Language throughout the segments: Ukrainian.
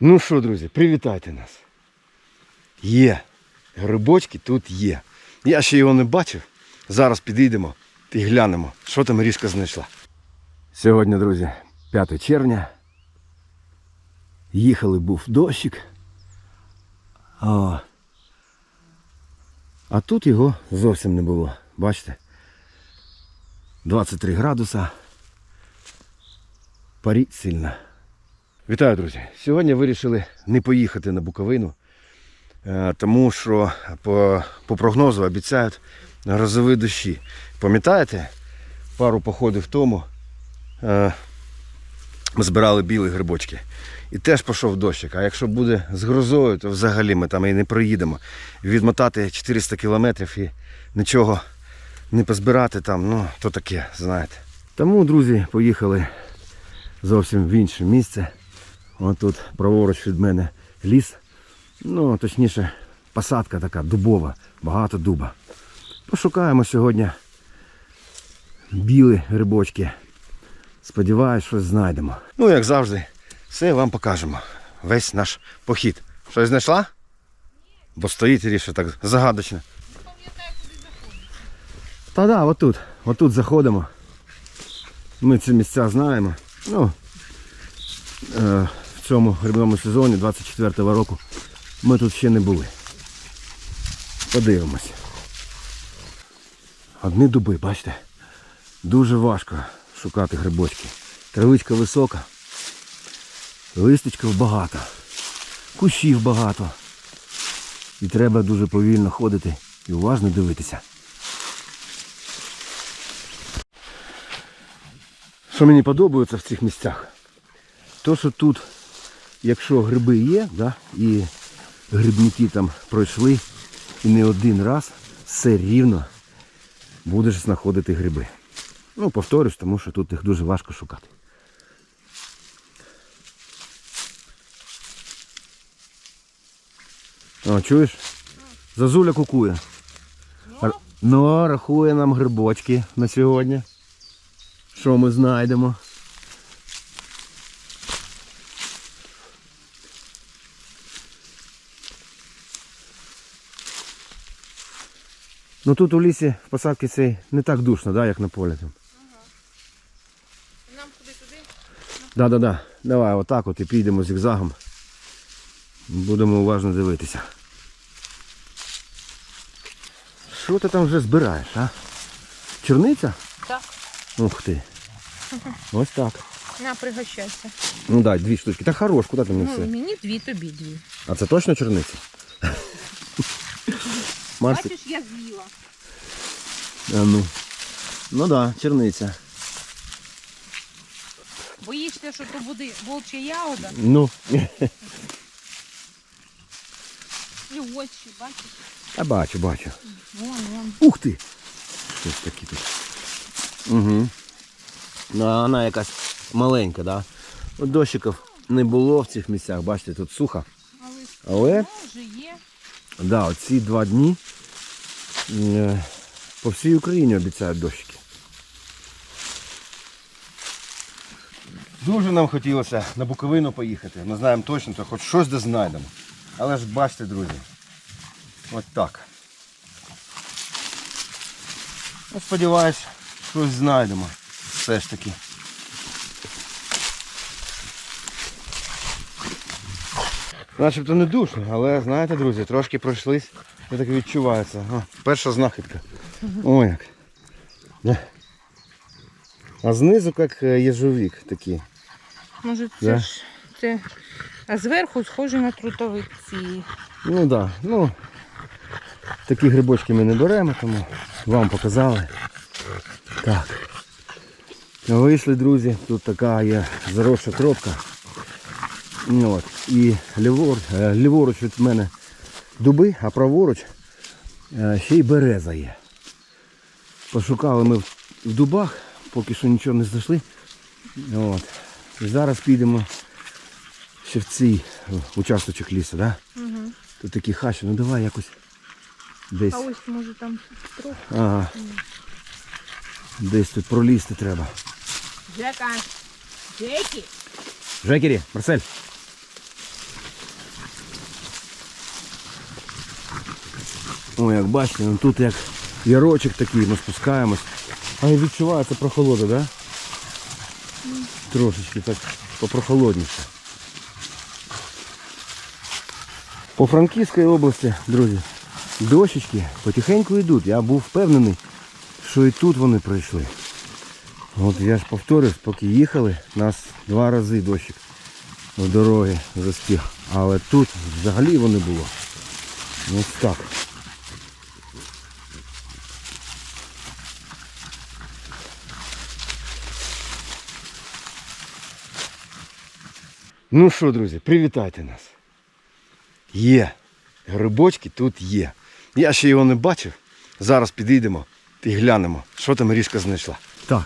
Ну що, друзі, привітайте нас. Є. Грибочки тут є. Я ще його не бачив. Зараз підійдемо і глянемо, що там ріжка знайшла. Сьогодні, друзі, 5 червня. Їхали, був дощик. А, а тут його зовсім не було. Бачите? 23 градуса. Паріть сильно. Вітаю, друзі! Сьогодні вирішили не поїхати на Буковину, е, тому що по, по прогнозу обіцяють грозові дощі. Пам'ятаєте, пару походів тому е, збирали білі грибочки. І теж пішов дощик. А якщо буде з грозою, то взагалі ми там і не проїдемо. Відмотати 400 кілометрів і нічого не позбирати там, ну, то таке, знаєте. Тому, друзі, поїхали зовсім в інше місце. Ось тут праворуч від мене ліс. Ну, точніше, посадка така дубова, багато дуба. Пошукаємо сьогодні білі грибочки. Сподіваюсь, щось знайдемо. Ну, як завжди, все вам покажемо. Весь наш похід. Щось знайшла? Бо стоїть ріше так загадочно. Та да, отут. Отут заходимо. Ми ці місця знаємо. Ну, е, в цьому грибному сезоні 24-го року ми тут ще не були. Подивимось. Одні дуби, бачите? Дуже важко шукати грибочки. Травичка висока, листочків багато, кущів багато. І треба дуже повільно ходити і уважно дивитися. Що мені подобається в цих місцях? То, що тут, якщо гриби є, да, і грибники там пройшли і не один раз, все рівно будеш знаходити гриби. Ну, повторюсь, тому що тут їх дуже важко шукати. О, чуєш? Зазуля кукує. Р- Ну, рахує нам грибочки на сьогодні. Що ми знайдемо? Ну тут у лісі в посадці цей не так душно, да, як на полі там. Нам куди туди? Да, да, да. Давай отак от і підемо зігзагом. Будемо уважно дивитися. Що ти там вже збираєш, а? Черниця? Так. Ух ти. Ось так. На, пригощайся. Ну дай, дві штучки. Та хорош, куди ти не Ну, все? мені дві, тобі дві. А це точно черниця? Марсі. Бачиш, я з'їла. А ну. Ну да, черниця. Боїшся, що то буде волча ягода Ну. і очі, бачиш? Я бачу, бачу. Вон, вон. Ух ти! Щось таке тут. Угу. Ну, вона якась маленька, да? От дощиків не було в цих місцях, бачите, тут сухо. Але, Але вже є. Да, оці два дні е, по всій Україні обіцяють дощики. Дуже нам хотілося на Буковину поїхати. Ми знаємо точно, то хоч щось де знайдемо. Але ж бачите, друзі, от так. Ну, сподіваюсь, щось знайдемо. Все ж таки. Начебто не душно, але знаєте, друзі, трошки пройшлись, і так відчувається. О, перша знахідка. О як. А знизу як е, єжовік такий. Може, це Да. ж це. А зверху схоже на трутовиці. Ну так, да. ну такі грибочки ми не беремо, тому вам показали. Так. Вийшли, друзі, тут така є заросша тропка. Ну, От. І лівор, е, ліворуч від мене дуби, а праворуч е, ще й береза є. Пошукали ми в дубах, поки що нічого не знайшли. От. І зараз підемо ще в цей е, участочок лісу, да? Угу. Тут такі хащі, ну давай якось десь. А ось може там трохи. Ага. Десь тут пролізти треба. Жека. Джекі. Жекері, Марсель. О, як бачите, ну тут як ярочок такий, ми спускаємось. А і відчувається прохолода, да? Трошечки так попрохолодніше. По Франківській області, друзі, дощечки потихеньку йдуть. Я був впевнений, що і тут вони пройшли. От я ж повторюсь, поки їхали, нас два рази дощик в дороги застіг. Але тут взагалі не було. Ось так. Ну що, друзі, привітайте нас. Є. Грибочки тут є. Я ще його не бачив. Зараз підійдемо і глянемо, що там ріжка знайшла. Так.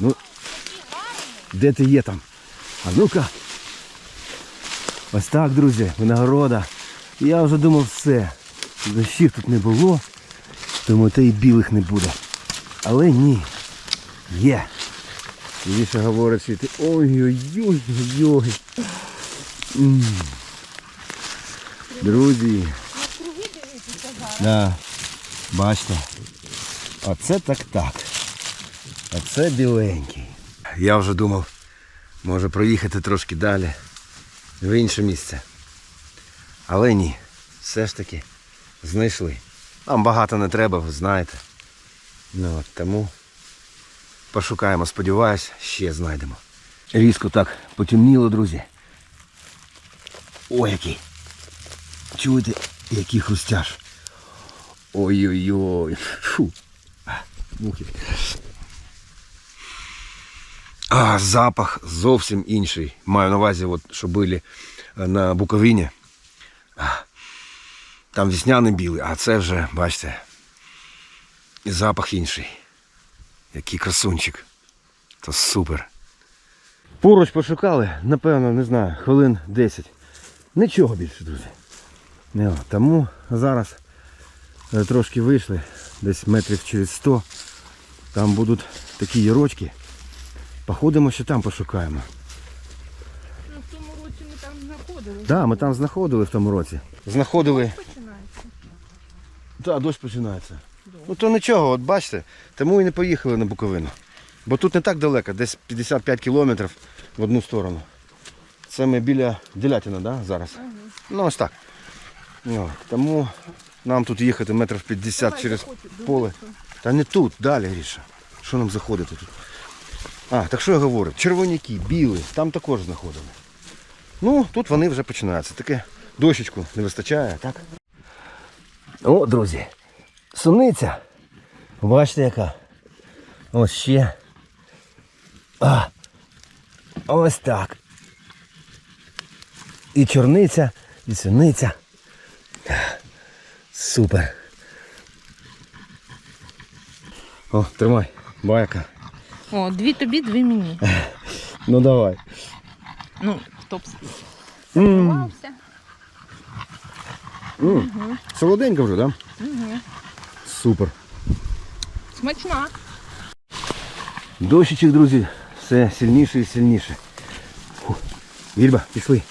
Ну, де ти є там? А ну-ка. Ось так, друзі, винагорода. Я вже думав все. Дощів тут не було, тому та й білих не буде. Але ні. Є. Більше говорить світи. Ой-ой-ой-ой. Друзі. Да. Бачите. Оце так так. А це біленький. Я вже думав, може проїхати трошки далі, в інше місце. Але ні, все ж таки знайшли. Нам багато не треба, ви знаєте. Ну, от, тому пошукаємо, сподіваюсь, ще знайдемо. Різко так потемніло, друзі. Ой, який. Чуєте, який хрустяж. Ой-ой-ой. Фу. Мухи. А, запах зовсім інший. Маю на увазі, от, що були е, на Буковині. Там весняний білий, а це вже, бачите, і запах інший. Який красунчик. То супер. Поруч пошукали, напевно, не знаю, хвилин 10. Нічого більше, друзі. Не, тому зараз е, трошки вийшли, десь метрів через 100. Там будуть такі ярочки. Походимо ще там пошукаємо. Ну, в тому році ми там знаходили. Так, да, ми там знаходили в тому році. Знаходили. Починається. Так, дощ починається. Ну то нічого, от бачите, тому і не поїхали на Буковину. Бо тут не так далеко, десь 55 кілометрів в одну сторону. Це ми біля Делятина, да, зараз? Ну ось так. Ну, тому нам тут їхати метрів 50 через поле. Та не тут, далі Гріша. Що нам заходити тут? А, так що я говорю? Червоняки, білі, там також знаходили. Ну, тут вони вже починаються. Таке дощечку не вистачає, так? О, друзі, суниця. Бачите яка? Ось ще. А, ось так. І чорниця, і суниця. Супер. О, тримай, байка. О, дві тобі, дві мені. Ну давай. Ну, б М, м. Солоденько вже, так? Да? Угу. Супер. Смачна. Дощичок, друзі, все сильніше і сильніше. Фу. Вільба, пішли.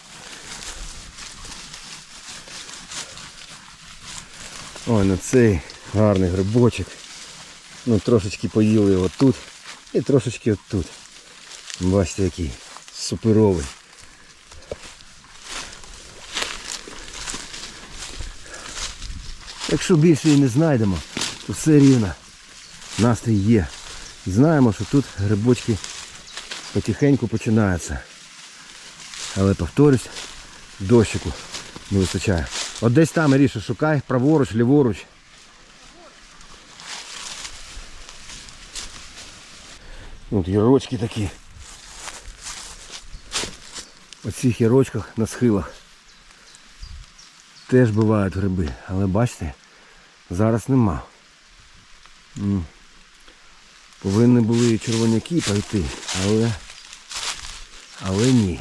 Ой, ну цей гарний грибочок. Ну трошечки поїли його тут і трошечки отут. Бачите який суперовий. Якщо більше і не знайдемо, то все рівно. Настрій є. І знаємо, що тут грибочки потихеньку починаються. Але повторюсь, дощику не вистачає. От десь там Іріша, шукай, праворуч, ліворуч. От ярочки такі. У цих ярочках на схилах теж бувають гриби. Але бачите, зараз нема. Повинні були червоняки пойти, але. Але ні.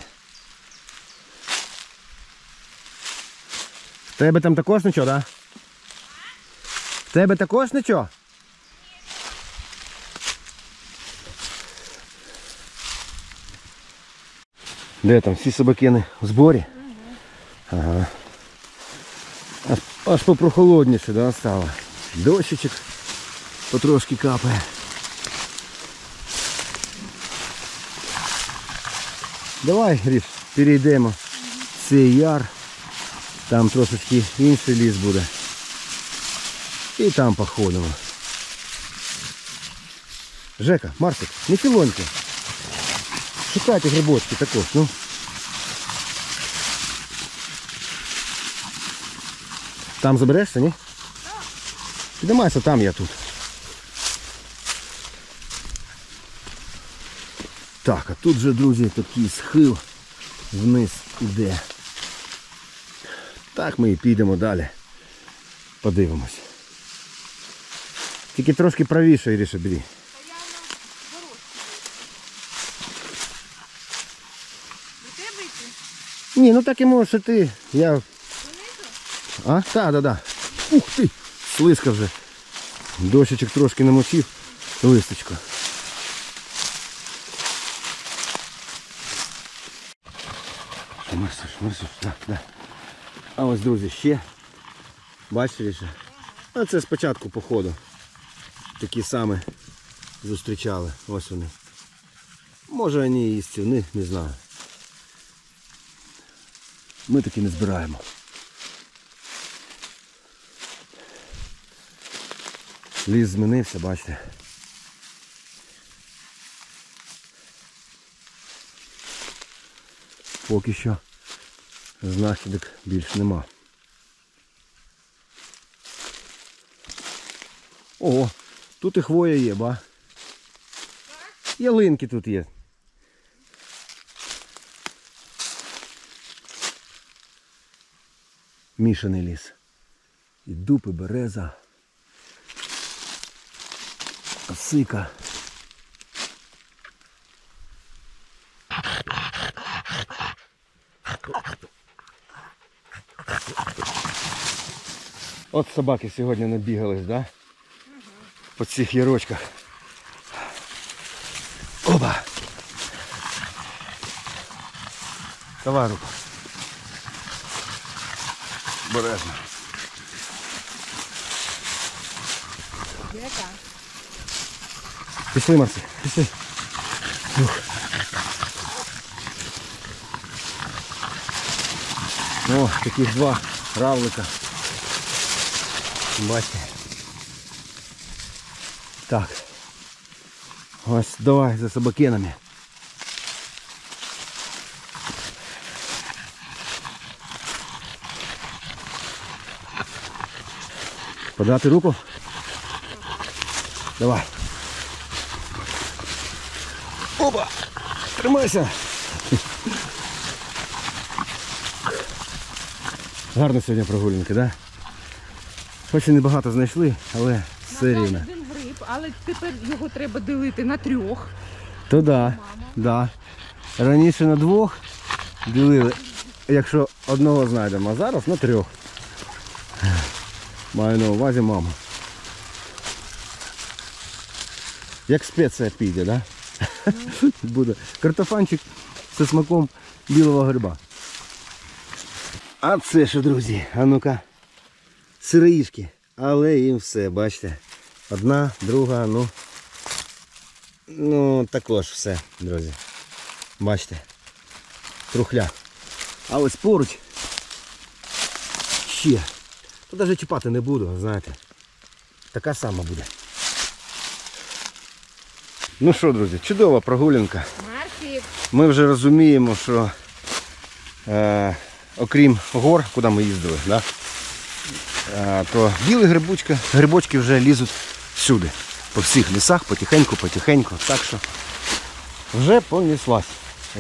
В тебе там також нічого, так? Да? В тебе також нічого? Де там? Всі собакини в зборі? Ага. А Аж попрохолодніше, да, стало. Дощичок потрошки капає. Давай, Гріш, перейдемо цей яр. Там трошечки інший ліс буде. І там походимо. Жека, Марсик, не філоньте. Шукайте грибочки також, ну. Там заберешся, ні? Піднімайся, там я тут. Так, а тут же, друзі, такий схил вниз іде. Так ми і підемо далі. Подивимось. Тільки трошки правіше, Іріша, бери. Ні, ну так і можеш і ти. Я... А? Так, так, так. Ух ти! Слизька вже. Дощечок трошки намочив. Листочко. Шмарсиш, шмарсиш, так, так. А ось, друзі, ще. Бачите ще? А це спочатку походу. Такі самі зустрічали. Ось вони. Може вони і істівні, не знаю. Ми таки не збираємо. Ліс змінився, бачите. Поки що знахідок більш нема. Ого, тут і хвоя є, ба. Ялинки тут є. Мішаний ліс. І дуб, і береза. Осика. От собаки сьогодні набігались, да? По цих ярочках. Оба! Давай руку. Бережно. Яка? Пішли, Марси, пішли. Ух. О, таких два равлика. Бачите. Так. Ось давай за собакенами. Подати руку? Давай. Опа! Тримайся! Гарна сьогодні прогулянка, да? Хоч і небагато знайшли, але все рівно. один гриб, але тепер його треба ділити на трьох. То да, да. Раніше на двох ділили, якщо одного знайдемо, а зараз на трьох. Маю на увазі маму. Як спеція піде, да? Буде. Картофанчик зі смаком білого гриба. А це що, друзі? А ну-ка. Сироїшки. Але їм все, бачите. Одна, друга, ну. Ну, також все, друзі. Бачите. Трухля. А ось поруч ще. Тут навіть чіпати не буду, знаєте. Така сама буде. Ну що, друзі, чудова прогулянка. Ми вже розуміємо, що е, окрім гор, куди ми їздили, да, то білі грибочки, грибочки вже лізуть всюди. По всіх лісах, потихеньку, потихеньку. Так що вже понеслась.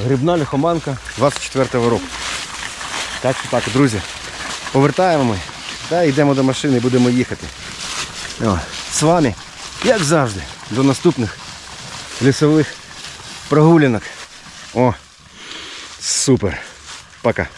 Грибна лихоманка 24-го року. Так що так, друзі, повертаємо ми та йдемо до машини і будемо їхати. О, з вами, як завжди, до наступних лісових прогулянок. О, супер. Пока.